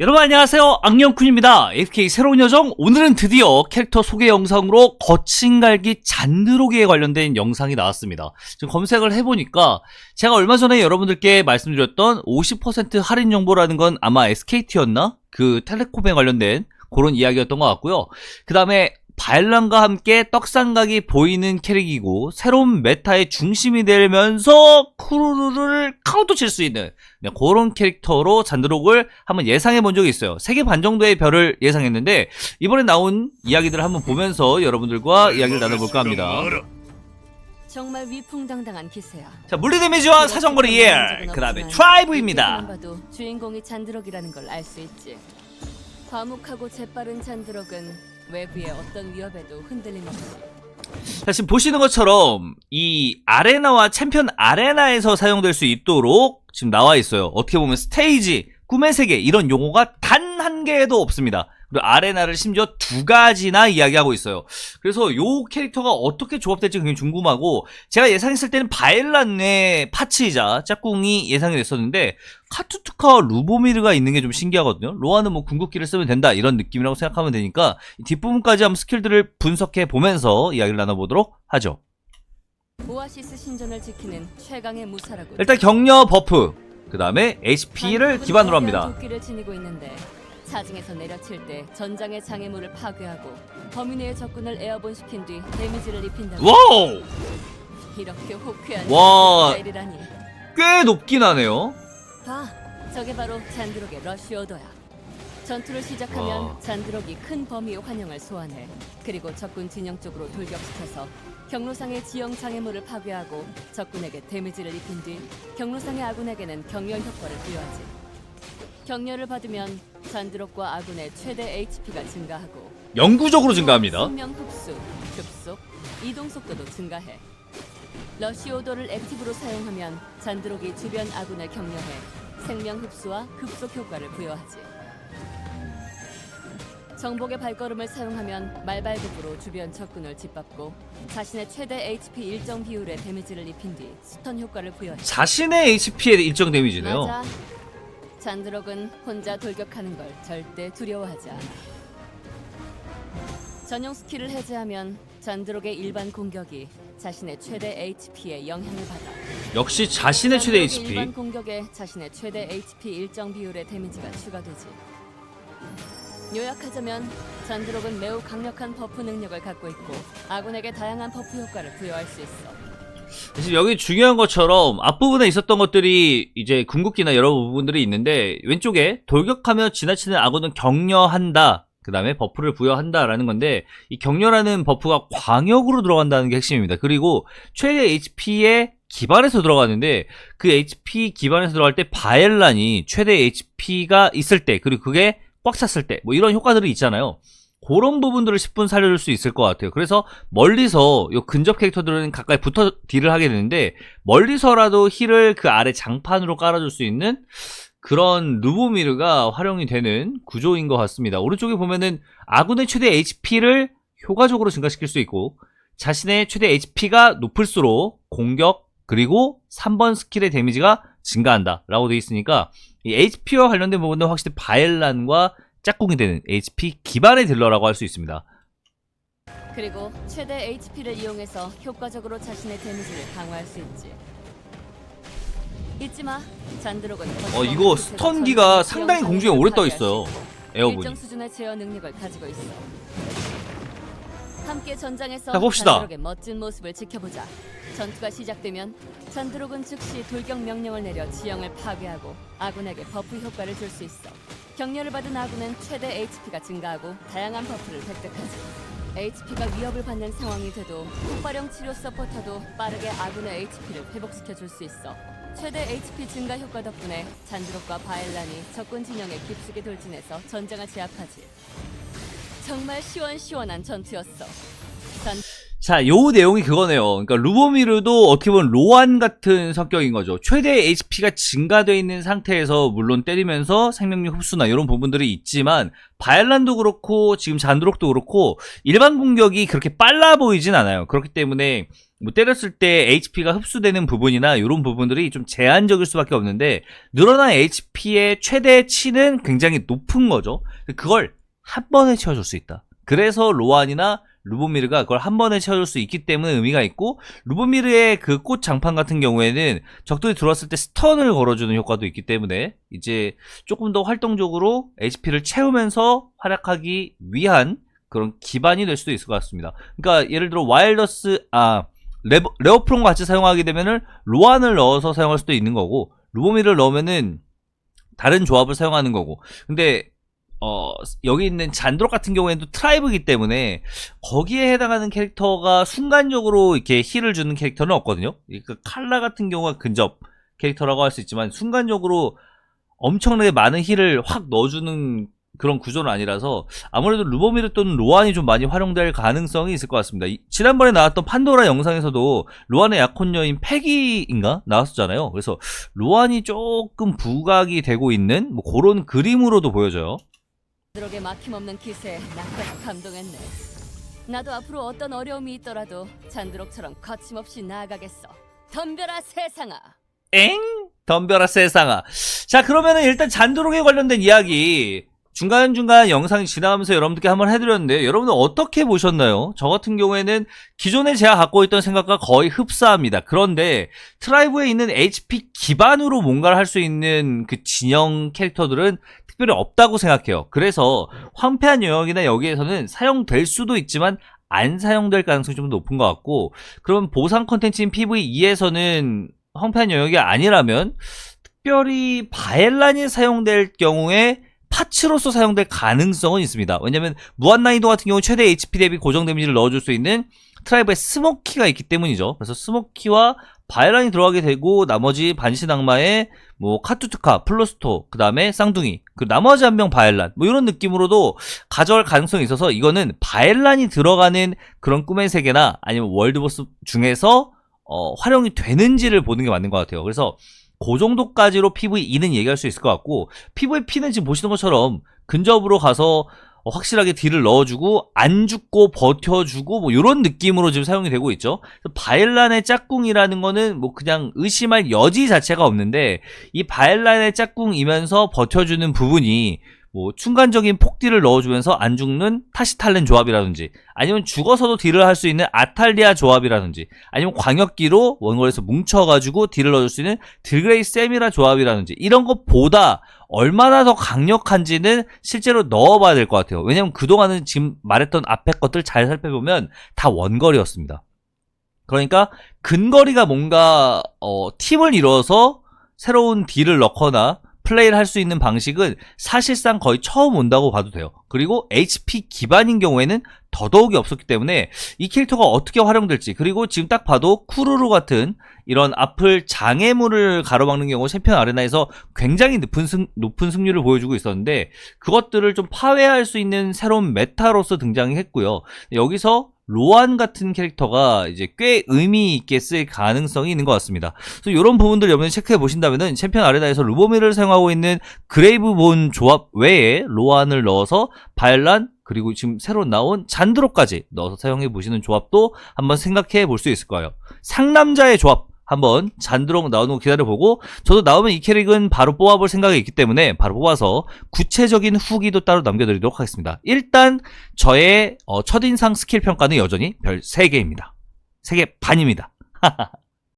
여러분 안녕하세요. 악령쿤입니다. FK 새로운 여정. 오늘은 드디어 캐릭터 소개 영상으로 거친 갈기 잔드로기에 관련된 영상이 나왔습니다. 지금 검색을 해보니까 제가 얼마 전에 여러분들께 말씀드렸던 50% 할인 정보라는 건 아마 SKT였나? 그 텔레콤에 관련된 그런 이야기였던 것 같고요. 그 다음에 바엘란과 함께 떡상각이 보이는 캐릭이고 새로운 메타의 중심이 되면서 쿠루루를 카운터 칠 수 있는 네, 그런 캐릭터로 잔드록을 한번 예상해 본 적이 있어요. 세개반 정도의 별을 예상했는데 이번에 나온 이야기들을 한번 보면서 여러분들과 이야기를 나눠볼까 합니다. 정말 위풍당당한 기세야. 자 물리 데미지와 사정거리 1, 그 다음에 트라이브입니다. 봐도 주인공이 잔드럭이라는 걸 알 수 있지. 과묵하고 재빠른 잔드럭은 외부의 어떤 위협에도 흔들림 없이 자, 지금 보시는 것처럼 이 아레나와 챔피언 아레나에서 사용될 수 있도록 지금 나와 있어요. 어떻게 보면 스테이지, 꿈의 세계 이런 용어가 단 한 개도 없습니다. 그리고 아레나를 심지어 두 가지나 이야기하고 있어요. 그래서 요 캐릭터가 어떻게 조합될지 굉장히 궁금하고 제가 예상했을 때는 바엘란의 파츠이자 짝꿍이 예상이 됐었는데 카투투카와 루보미르가 있는 게 좀 신기하거든요. 로아는 뭐 궁극기를 쓰면 된다 이런 느낌이라고 생각하면 되니까 이 뒷부분까지 한번 스킬들을 분석해 보면서 이야기를 나눠보도록 하죠. 오아시스 신전을 지키는 최강의 무사라고. 일단 격려 버프, 그 다음에 HP를 기반으로 합니다. 도끼를 지니고 있는데 사징에서 내려칠 때 전장의 장애물을 파괴하고 범위 내의 적군을 에어본 시킨 뒤 데미지를 입힌다. 와우! 이렇게 호쾌한 와. 스타일이라니. 꽤 높긴 하네요. 봐, 저게 바로 잔드록의 러쉬 오더야. 전투를 시작하면 와. 잔드록이 큰 범위의 환영을 소환해 그리고 적군 진영 쪽으로 돌격시켜서 경로상의 지형 장애물을 파괴하고 적군에게 데미지를 입힌 뒤 경로상의 아군에게는 경멸 효과를 부여하지. 격려를 받으면 잔드록과 아군의 최대 HP가 증가하고 영구적으로 증가합니다. 생명 흡수, 급속, 이동 속도도 증가해. 러시 오더를 액티브로 사용하면 잔드록이 주변 아군을 격려해 생명 흡수와 급속 효과를 부여하지. 정복의 발걸음을 사용하면 말발굽으로 주변 적군을 짓밟고 자신의 최대 HP 일정 비율의 데미지를 입힌 뒤 스턴 효과를 부여해. 자신의 HP에 일정 데미지네요. 맞아. 잔드럭은 혼자 돌격하는 걸 절대 두려워하지 않아. 전용 스킬을 해제하면 잔드럭의 일반 공격이 자신의 최대 HP에 영향을 받아. 역시 자신의 최대 잔드럭의 일반 HP. 공격에 자신의 최대 HP 일정 비율의 데미지가 추가되지. 요약하자면 잔드럭은 매우 강력한 버프 능력을 갖고 있고 아군에게 다양한 버프 효과를 부여할 수 있어. 지금 여기 중요한 것처럼 앞부분에 있었던 것들이 이제 궁극기나 여러 부분들이 있는데 왼쪽에 돌격하며 지나치는 아군은 격려한다. 그 다음에 버프를 부여한다라는 건데 이 격려라는 버프가 광역으로 들어간다는 게 핵심입니다. 그리고 최대 HP에 기반에서 들어가는데 그 HP 기반에서 들어갈 때 바엘란이 최대 HP가 있을 때 그리고 그게 꽉 찼을 때 뭐 이런 효과들이 있잖아요. 그런 부분들을 10분 살려줄 수 있을 것 같아요. 그래서 멀리서 요 근접 캐릭터들은 가까이 붙어 딜을 하게 되는데 멀리서라도 힐을 그 아래 장판으로 깔아줄 수 있는 그런 루보미르가 활용이 되는 구조인 것 같습니다. 오른쪽에 보면은 아군의 최대 HP를 효과적으로 증가시킬 수 있고 자신의 최대 HP가 높을수록 공격 그리고 3번 스킬의 데미지가 증가한다 라고 되어 있으니까 이 HP와 관련된 부분은 확실히 바엘란과 짝꿍이 되는 HP 기반의 딜러라고 할 수 있습니다. 그리고 최대 HP를 이용해서 효과적으로 자신의 데미지를 강화할 수 있지. 잊지 마. 잔드록은 어 이거 스턴기가 상당히 공중에 오래 떠 있어요. 에어본이. 일정 수준의 제어 능력을 가지고 있어. 함께 전장에서 자, 봅시다. 잔드록의 멋진 모습을 지켜보자. 전투가 시작되면 잔드록은 즉시 돌격 명령을 내려 지형을 파괴하고 아군에게 버프 효과를 줄 수 있어. 격려를 받은 아군은 최대 HP가 증가하고 다양한 버프를 획득하지. HP가 위협을 받는 상황이 돼도 폭발형 치료 서포터도 빠르게 아군의 HP를 회복시켜 줄 수 있어. 최대 HP 증가 효과 덕분에 잔드록과 바엘란이 적군 진영에 깊숙이 돌진해서 전장을 제압하지. 정말 시원시원한 전투였어. 잔 자, 요 내용이 그거네요. 그러니까 루보미르도 어떻게 보면 로안 같은 성격인 거죠. 최대 HP가 증가되어 있는 상태에서 물론 때리면서 생명력 흡수나 이런 부분들이 있지만 바엘란도 그렇고 지금 잔드록도 그렇고 일반 공격이 그렇게 빨라 보이진 않아요. 그렇기 때문에 뭐 때렸을 때 HP가 흡수되는 부분이나 이런 부분들이 좀 제한적일 수밖에 없는데 늘어난 HP의 최대치는 굉장히 높은 거죠. 그걸 한 번에 채워줄 수 있다. 그래서 로안이나 루보미르가 그걸 한 번에 채워줄 수 있기 때문에 의미가 있고 루보미르의 그 꽃 장판 같은 경우에는 적들이 들어왔을 때 스턴을 걸어주는 효과도 있기 때문에 이제 조금 더 활동적으로 HP를 채우면서 활약하기 위한 그런 기반이 될 수도 있을 것 같습니다. 그러니까 예를 들어 와일더스 아 레버, 레어프론과 같이 사용하게 되면은 로안을 넣어서 사용할 수도 있는 거고 루보미를 넣으면은 다른 조합을 사용하는 거고 근데 어 여기 있는 잔드록 같은 경우에는 또 트라이브이기 때문에 거기에 해당하는 캐릭터가 순간적으로 이렇게 힐을 주는 캐릭터는 없거든요. 그러니까 칼라 같은 경우가 근접 캐릭터라고 할 수 있지만 순간적으로 엄청나게 많은 힐을 확 넣어주는 그런 구조는 아니라서 아무래도 루보미르 또는 로안이 좀 많이 활용될 가능성이 있을 것 같습니다. 이- 지난번에 나왔던 판도라 영상에서도 로안의 약혼녀인 패기인가 나왔었잖아요. 그래서 로안이 조금 부각이 되고 있는 뭐 그런 그림으로도 보여져요. 잔드록의 막힘없는 기세에 나까지 감동했네. 나도 앞으로 어떤 어려움이 있더라도 잔드록처럼 거침없이 나아가겠어. 덤벼라 세상아. 엥? 덤벼라 세상아. 자, 그러면은 일단 잔드록에 관련된 이야기 중간중간 영상이 지나가면서 여러분들께 한번 해드렸는데 여러분들 어떻게 보셨나요? 저 같은 경우에는 기존에 제가 갖고 있던 생각과 거의 흡사합니다. 그런데 트라이브에 있는 HP 기반으로 뭔가를 할 수 있는 그 진영 캐릭터들은 특별히 없다고 생각해요. 그래서 황폐한 영역이나 여기에서는 사용될 수도 있지만 안 사용될 가능성이 좀 높은 것 같고 그럼 보상 컨텐츠인 PVE에서는 황폐한 영역이 아니라면 특별히 바엘란이 사용될 경우에 파츠로서 사용될 가능성은 있습니다. 왜냐면 무한 난이도 같은 경우 최대 HP 대비 고정 데미지를 넣어줄 수 있는 트라이브의 스모키가 있기 때문이죠. 그래서 스모키와 바엘란이 들어가게 되고 나머지 반신 악마의 뭐 카투투카, 플로스토, 그 다음에 쌍둥이, 그 나머지 한 명 바엘란 뭐 이런 느낌으로도 가져갈 가능성이 있어서 이거는 바엘란이 들어가는 그런 꿈의 세계나 아니면 월드보스 중에서 어, 활용이 되는지를 보는 게 맞는 것 같아요. 그래서 그 정도까지로 PVE는 얘기할 수 있을 것 같고 PVP는 지금 보시는 것처럼 근접으로 가서 어, 확실하게 딜을 넣어주고 안 죽고 버텨주고 뭐 이런 느낌으로 지금 사용이 되고 있죠. 바엘란의 짝꿍이라는 거는 뭐 그냥 의심할 여지 자체가 없는데 이 바엘란의 짝꿍이면서 버텨주는 부분이 뭐 순간적인 폭딜을 넣어주면서 안 죽는 타시탈렌 조합이라든지 아니면 죽어서도 딜을 할 수 있는 아탈리아 조합이라든지 아니면 광역기로 원거리에서 뭉쳐가지고 딜을 넣어줄 수 있는 딜그레이 세미라 조합이라든지 이런 것보다 얼마나 더 강력한지는 실제로 넣어봐야 될 것 같아요. 왜냐면 그동안은 지금 말했던 앞에 것들 잘 살펴보면 다 원거리였습니다. 그러니까 근거리가 뭔가 어, 팀을 이뤄서 새로운 딜을 넣거나 플레이를 할 수 있는 방식은 사실상 거의 처음 온다고 봐도 돼요. 그리고 HP 기반인 경우에는 더더욱이 없었기 때문에 이 캐릭터가 어떻게 활용될지 그리고 지금 딱 봐도 쿠루루 같은 이런 앞을 장애물을 가로막는 경우 챔피언 아레나에서 굉장히 높은, 승, 높은 승률을 보여주고 있었는데 그것들을 좀 파괴할 수 있는 새로운 메타로서 등장했고요. 여기서 로안 같은 캐릭터가 이제 꽤 의미 있게 쓸 가능성이 있는 것 같습니다. 그래서 이런 부분들 여러분이 체크해 보신다면은 챔피언 아레나에서 루보미를 사용하고 있는 그레이브본 조합 외에 로안을 넣어서 바엘란 그리고 지금 새로 나온 잔드로까지 넣어서 사용해 보시는 조합도 한번 생각해 볼 수 있을 거예요. 상남자의 조합 한번 잔드록 나오는 거 기다려보고 저도 나오면 이 캐릭은 바로 뽑아볼 생각이 있기 때문에 바로 뽑아서 구체적인 후기도 따로 남겨드리도록 하겠습니다. 일단 저의 어, 첫인상 스킬 평가는 여전히 별 3개입니다. 3개 반입니다.